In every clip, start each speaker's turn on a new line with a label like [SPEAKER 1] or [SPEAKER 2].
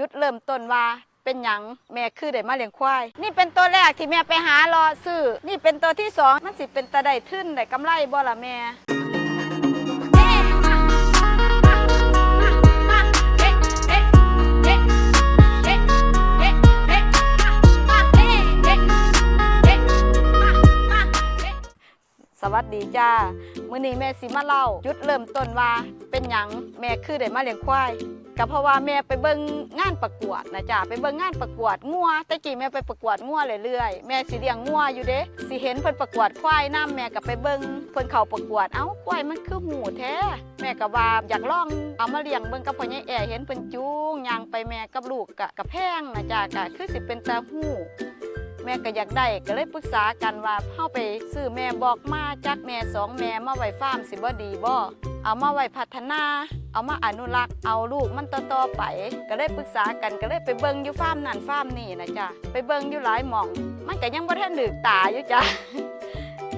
[SPEAKER 1] จุดเริ่มต้นว่าเป็นหยังแม่คือได้มาเลี้ยงควาย นี่เป็นตัวแรกที่แม่ไปหารอซื้อ นี่เป็นตัวที่สองมันสิเป็นตาได้ทึ่นได้กำไรบ่ล่ะแม่ ดีจ้ามื้อนี้แม่สิมาเล่าจุดเริ่มต้นว่า เป็นหยังแม่คือได้มาเลี้ยงควายก็เพราะว่าแม่ไปเบิ่งงานประกวดนะจ้าไปเบิ่งงานประกวดงัวแต่กี้แม่ไปประกวดงัวเรื่อยๆแม่สิเลี้ยงงัวอยู่เด้สิเห็นเพิ่นประกวดควายนํแม่ก็ไปเบิ่งเพิ่นเข้าประกวดเอ้าควายมันคือหูแท้แม่ก็ว่าอยากลองเอามาเลี้ยงเบิ่งกับพ่อใหญ่แอเห็นเพิ่นจูงยางไปแม่กับลูกกะกะแพงนะจ้าก็คือสิเป็นตาหู แม่ก็อยากได้ก็เลยปรึกษากันว่าเข้าไปซื้อแม่บอกมาจากแม่สองแม่มาไว้ฟาร์มสิบ่ดีบ่เอามาไว้พัฒนา เอามาอนุรักษ์เอาลูกมันต่อๆไป ก็เลยปรึกษากันก็เลยไปเบิ่งอยู่ฟาร์มนั่นฟาร์มนี่นะจ๊ะไปเบิ่งอยู่หลายหม่อง มันก็ยังบ่ทันดึกตาอยู่จ้ะ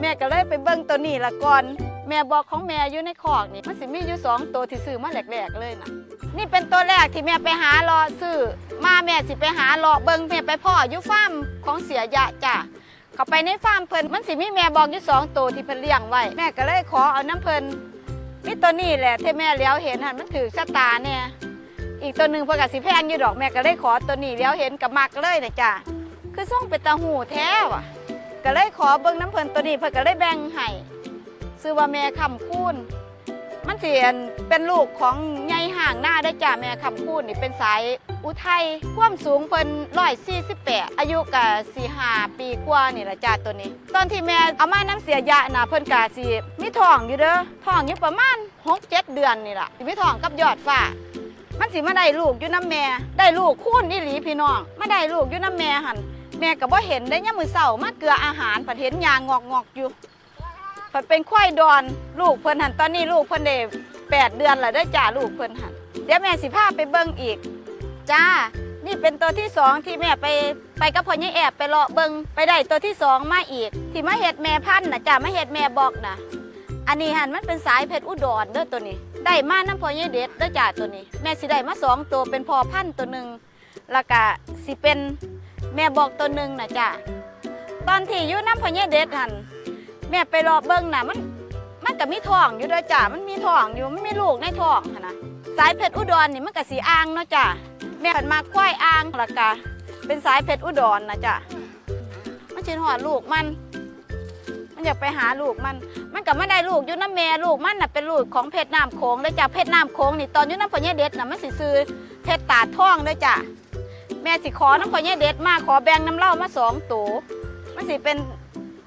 [SPEAKER 1] แม่ก็เลยไปเบิ่งตัวนี้ละก่อน แม่บอกของแม่อยู่ในคอกนี่มันสิมีอยู่สองตัวที่ซื้อมาแรกๆเลยนะนี่เป็นตัวแรกที่แม่ไปหารอซื้อมาแม่สิไปหารอเบิงแม่ไปพ่ออยู่ฟาร์มของเสียยะจ้ะเข้าไปในฟาร์มเพิ่นมันสิมีแม่บอกอยู่สองตัวที่เพิ่นเลี้ยงไว้แม่ก็เลยขอเอาน้ำเพิ่นนี่ตัวนี้แหละที่แม่เลี้ยวเห็นหันมันถือชะตาเนี่ยอีกตัวหนึ่งพิ่นก็สิแพงอยู่ดอกแม่ก็เลยขอตัวนี้เลี้ยวเห็นกับมักเลยนะจ้ะคือส่งเป็นตาหูแท้ว่ะก็เลยขอเบิ่งน้ำเพิ่นตัวนี้เพิ่นก็เลยแบ่งให้ ซื้อว่าแม่คำคูณมันเสียนเป็นลูกของใหญ่ห่างหน้าได้จ้าแม่คำพูดนี่เป็นสายอุทัยความสูงเพิ่นร้อยสี่สิบแปดอายุกะสี่ห้าปีกว่านี่แหละจ้าตัวนี้ ตอนที่แม่เอามาน้ำเสียยะนะเพิ่นกะสิมีท้องอยู่เด้อท้องอยู่ประมาณหกเจ็ดเดือนนี่แหละสิมีท้องกับยอดฟ้ามันสิมาได้ลูกอยู่น้ำแม่ ได้ลูกคูณอีหลีพี่น้องมาได้ลูกอยู่น้ำแม่หันแม่ก็บ่เห็นได้ยามมือเช้ามาเกลืออาหารผัดเห็นยางงอกๆอกอยู่ พิ่นเป็นควายดอนลูกเพิ่นหันตอนนี้ลูกเพิ่นได้แปดเดือนแล้วได้จ้าลูกเพิ่นหันเดี๋ยวแม่สิพาไปเบิ่งอีก จ้า นี่เป็นตัวที่สองที่แม่ไปไปกับพ่อใหญ่แอบไปเลาะเบิ่งไปได้ตัวที่สองมาอีก ที่มาเฮ็ดแม่พันธุ์นะจ้ามาเฮ็ดแม่บอกนะอันนี้หันมันเป็นสายเพชรอุดรเด้อตัวนี้ ได้มาน้ำพ่อใหญ่เด็ดเด้อจ้าตัวนี้ แม่สิได้มาสองตัวเป็นพอพันธุ์ตัวหนึ่งแล้วก็สิเป็นแม่บอกตัวหนึ่งนะจ้าตอนที่อยู่น้ำพ่อใหญ่เด็ดหัน แม่ไปรอเบิ้งน่ะมันมันก็มีท้องอยู่ด้วยจ้ะมันมีท้องอยู่มันมีลูกในท้องนะสายเพชรอุดรนี่มันก็สีอ่างเนาะจ้ะแม่เพิ่นมาควายอ่างละกะเป็นสายเพชรอุดรนะจ้ะมันชินหอดลูกมัน มันอยากไปหาลูกมัน มันก็ไม่ได้ลูกอยู่น้ำแม่ลูกมันน่ะเป็นลูกของเพชรน้ำโขงเลยจ้ะเพชรน้ำโขงนี่ตอนอยู่น้ำพญเด็ดน่ะมันสิซื้อเพชรตาท่องเลยจ้ะแม่สิขอน้ำพญเด็ดมาขอแบ่งน้ำเหล้ามาสองตัวมันสิเป็น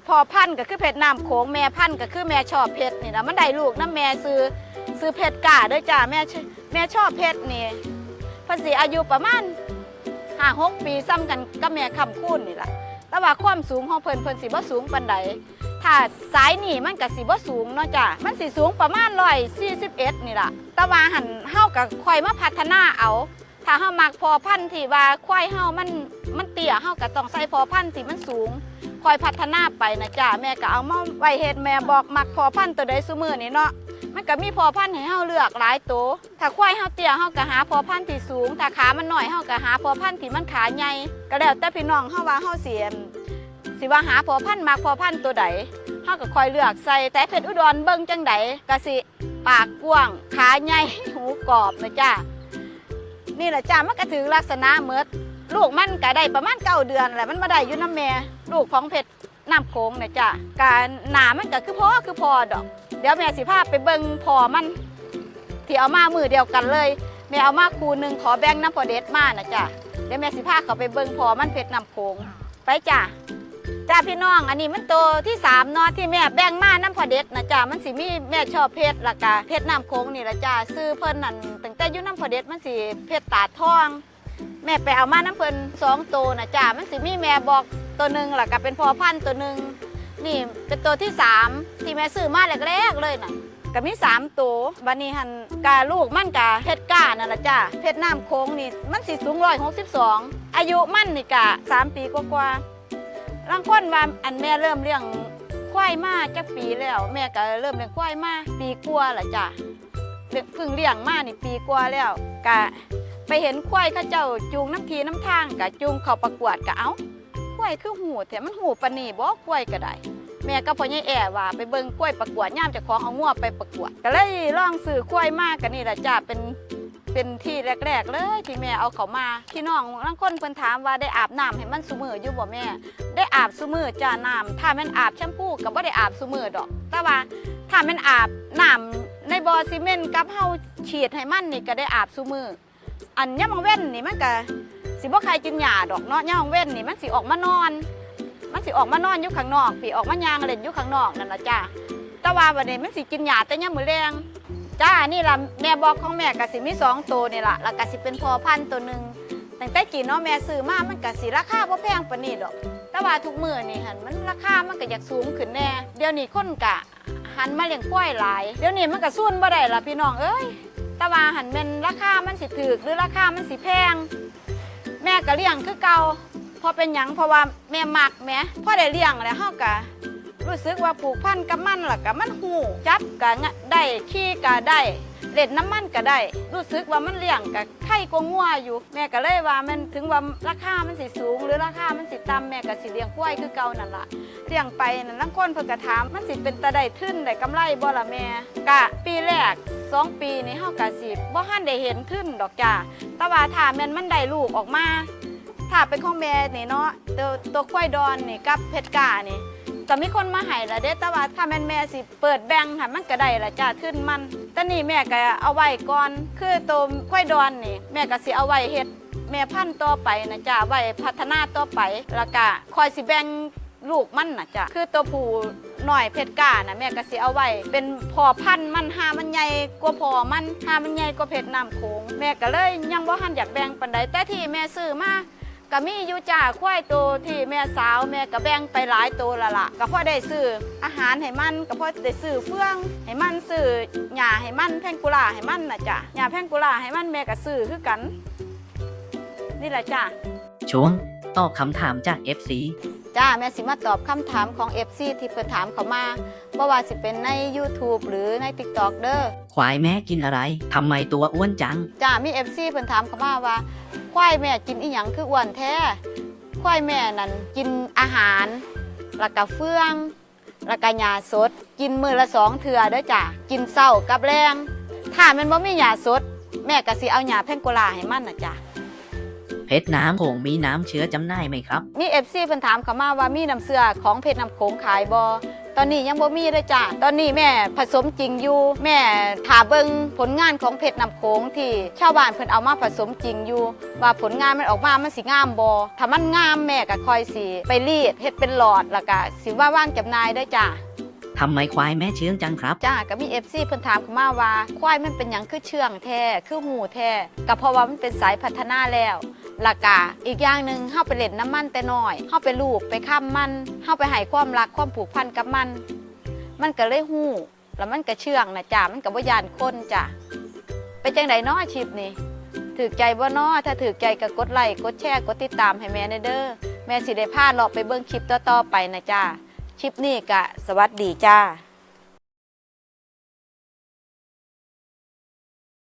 [SPEAKER 1] พอพันธุ์ก็คือเพชรน้ำโขงแม่พันธุ์ก็คือแม่ชอบเพชรนี่นะมันได้ลูกน้ำแม่ซื้อซื้อเพชรกาด้วยจ้าแม่แม่ชอบเพชรนี่เพันสีอายุประมาณห้าหกปีซ้ำกันกับแม่คำคูณนี่แหละแต่ว่าความสูงของเพิ่นเพิ่นสีบ่สูงปานใดถ้าสายนี่มันก็สีบ่สูงเนาะจ้ามันสีสูงประมาณร้อยสี่สิบเอ็ดนี่แหละแต่ว่าหันเฮากับคอยมาพัฒนาเอา ถ้าเฮามักพอพันธุ์ที่ว่าควายเฮามันมันเตี้ยเฮาก็ต้องใส่พอพันธุ์ที่มันสูง คอยพัฒนาไปนะจ้าแม่ก็เอามาไว้เฮ็ดแม่บอกมักพอพันธุ์ตัวใดซุมือนี่เนาะมันก็มีพอพันธุ์ให้เฮาเลือกหลายตัวถ้าควายเฮาเตี้ยเฮาก็หาพอพันธุ์ที่สูงถ้าขามันหน้อยเฮาก็หาพอพันธุ์ที่มันขาใหญ่ก็แล้วแต่พี่น้องเฮาว่าเฮาเสียสิว่าหาพอพันธุ์มักพอพันธุ์ตัวใดเฮาก็คอยเลือกใส่แต่เพชรอุดรเบิ่งจังใดก็สิปากกว้างขาใหญ่หูกรอบนะจ้านี่แหละจ้ามันก็ถือลักษณะเหมือลูกมันก็ได้ประมาณเก้าเดือนแหละมันมาได้อยู่น้ำแม่ ลูกของเพชรน้ำโขงนี่ยจ้ะการหนามันก็คือพ่อคือพอดอก เดี๋ยวแม่สิพาไปเบิ่งพอมันที่เอามามือเดียวกันเลยแม่เอามาคูหนึ่งขอแบ่งน้ำพอเด็ดมานะจ้ะเดี๋ยวแม่สิพาเขาไปเบิ่งพอมันเพชรน้ำโขงไปจ้ะจ้าพี่น้องอันนี้มันโตที่สามเนาะที่แม่แบ่งมาน้ำพอเด็ดนะจ้ะมันสิมีแม่ชอบเพชรละกะเพชรน้ำโขงนี่ละจ้ะซื้อเพิ่นนั่นตั้งแต่ยู่น้ำพอเด็ดมันสิเพชรตาทอง แม่ไปเอามาน้ำเพิ่นสองตัวนะจ้ามันสิมีแม่บอก ตัวหนึ่งหล่ะก็เป็นพอพันธุ์ตัวหนึ่งนี่เป็นตัวที่สามที่แม่ซื้อมาแรกๆเลยน่ะก็มีสามตัวบันนี้หันกาลูกมันกาเพชรก้านั่นละจ้าเพชรน้ำโค้งนี่มันสิสูงร้อยหกสิบสองอายุมันนี่กะสามปีกว่าๆบางคนว่าอันแม่เริ่มเลี้ยงควายมาจักปีแล้ว แม่ก็เริ่มเลี้ยงควายมาปีกว่าละจ้าเพิ่งเลี้ยงมานี่ปีกว่าแล้วกะไปเห็นควายเขาเจ้าจูงน้ำทีน้ำทางกะจูงเขาประกวดกะเอ้า ควยคือหูแต่มันหูปนีบ่ควยก็ได้แม่ก็พ่อใหญ่แอ่ว่าไปเบิ่งกล้วยประกวดย่ามจ้าของเอางัวไปประกวด ก็เลยลองซื้อกล้วยมากกันนี่แหละจ้าเป็นเป็นที่แรก ๆ เลยที่แม่เอาเขามาพี่น้องบางคนเพิ่นถามว่าได้อาบน้ำให้มันซุมืออยู่บ่แม่ ได้อาบซุมือจ้าน้ำถ้าแม่นอาบแชมพูก็บ่ได้อาบซุมือดอก แต่ว่าถ้าแม่นอาบน้ำในบ่อซีเมนต์กับเฮาฉีดให้มันนี่ก็ได้อาบซุมืออันยามมังเว้นนี่มันก็ สิบ่ใครกินหญ้าดอกเนาะยามมังเว้นนี่มันสิออกมานอน มันสิออกมานอนอยู่ข้างนอกพี่ออกมายางเล่นอยู่ข้างนอกนั่นล่ะจ้าแต่ว่าวันนี้มันสิกินหญ้าแต่ยามมื้อแรงจ้านี่ล่ะแม่บอกของแม่ก็สิมีสองตัวนี่ล่ะแล้วก็สิเป็นพอพันธุ์ตัวหนึงตั้งแต่กี่เนาะแม่ซื้อมามันก็สิราคาบ่แพงปานนี้ดอกแต่ว่าทุกมื้อนี่หันมันราคามันก็อยากสูงขึ้นแน่เดี๋ยวนี้คนกะหันมาเลี้ยงควายหลาย เดี๋ยวนี้มันก็สู้นบ่ได้ล่ะพี่น้องเอ้ยแต่ว่าหันแม่นราคามันสิถูกหรือราคามันสิแพง แม่ก็เลี้ยงคือเก่าพอเป็นหยังเพราะว่าแม่มักแม่พ่อได้เลี้ยงแล้วเฮาก็รู้สึกว่าผูกพันกับมันล่ะก็มันหูจับก็งะได้ขี่ก็ได้เล่นน้ำมันก็ได้ รู้สึกว่ามันเลี้ยงก็ไข่กว่างัวอยู่ แม่ก็เลยว่ามันถึงว่าราคามันสิสูง หรือราคามันสิต่ำแม่ก็สิเลี้ยงควยคือเก่านั่นล่ะเลี้ยงไปนั่นลังคนเพิ่นก็ถามมันสิเป็นตาได้ทึนได้กำไรบ่ล่ะแม่กะปีแรก สองปีในี่เฮากะสิบ่ทันได้เห็นทึนดอกจ้าแต่ว่าถ้าแม่นมันได้ลูกออกมา ถ้าเป็นของแม่นี่เนาะตัวตัวควยดอนนี่กับเพชรกานี่ก็มีคนมาให้ละเด้แต่ว่าถ้าแม่นแม่สิเปิดแบงค่ะมันก็ได้ละจ้าทึนมันแต่นี่แม่ก็เอาไว้ก่อน คือตัวควยดอนนี่ แม่ก็สิเอาไว้เฮ็ดแม่พันธุ์ต่อไปนะจ้าไว้พัฒนาต่อไปแล้วก็คอยสิแบ่งลูกมันนะจ้ะคือตัวผู้ หน่อยเพชรกานะแม่ก็สิเอาไว้ เป็นพอพันธุ์มันหามันใหญ่กว่าพอมันหามันใหญ่กว่าเพชรน้ำโขงแม่ก็เลยยังบ่ทันอยากแบ่งปานใดแต่ที่แม่ซื้อมาก็มีอยู่จ้าควายตัวที่แม่สาวแม่ก็แบ่งไปหลายตัวละละก็พอได้ซื้ออาหารให้มันก็พอได้ซื้อเฟื่องให้มันซื้อหญ้าให้มันแพงกุลาให้มันนะจ้ะหญ้าแพงกุลาให้มันแม่ก็ซื้อคือกัน นี่แหละจ้า
[SPEAKER 2] ช่วงตอบคำถามจาก FC
[SPEAKER 1] จ้าแม่สิมาตอบคำถามของ FC ที่เพิ่นถามเขามาบ่ว่าสิเป็นใน YouTube หรือใน TikTok เด้อ
[SPEAKER 2] ควายแม่กินอะไร ทำไมตัวอ้วนจัง
[SPEAKER 1] จ้ามี FC เพิ่นถามเขามาว่า ควายแม่กินอีหยังคืออ้วนแท้ ควายแม่นั่นกินอาหารแล้วก็เฟื่องแล้วก็หญ้าสด กินมื้อละสองเทื่อเด้อจ้ากินเช้ากับแรงถ้าแม่นบ่มีหญ้าสด แม่ก็สิเอาหญ้าแพงโกลาให้มันน่ะจ้า
[SPEAKER 2] เพชรน้ำโขงมีน้ำเชื้อจำหน่ายไหมครับ
[SPEAKER 1] มีเอฟซีเพิ่นถามเขามาว่ามีน้ำเสื้อของเพชรน้ำโขงขายบอตอนนี้ยังบ่มีเลยจ้ะ ตอนนี้แม่ผสมจริงอยู่ แม่ถาเบิงผลงานของเพชรน้ำโขงที่ชาวบ้านเพิ่นเอามาผสมจริงอยู่ ว่าผลงานมันออกมามันสิงามบอถ้ามันงามแม่ก็ค่อยสิไปรีดเฮ็ดเป็นหลอดแล้วก็สิว่าว่างจำหน่ายได้อจ้ะ
[SPEAKER 2] ทำไมควายแม่เชื้องจังครับ
[SPEAKER 1] จ้าก็มีเอฟซีเพิ่นถามเขามาว่า ควายมันเป็นหยังคือเชื่องแท้คือหูแท้ก็เพราะว่ามันเป็นสายพัฒนาแล้วและกะอีกอย่างหนึ่งเฮาไปเล่นน้ำมันแต่น้อยเฮาไปลูบไปค้ำมันเฮาไปให้ความรักความผูกพันกับมัน มันก็เลยหูแล้วมันก็เชื่องนะจ้ามันก็บ่ยานคนจ้ะเป็นจังไดน้ออาชีพนี่ถือใจบ่น้อถ้าถือใจก็กดไลค์กดแชร์กดติดตามให้แม่เด้อแม่สิได้พาเลาะไปเบิ่งคลิปต่อๆไปนะจ้าคลิปนี้ก็สวัสดีจ้า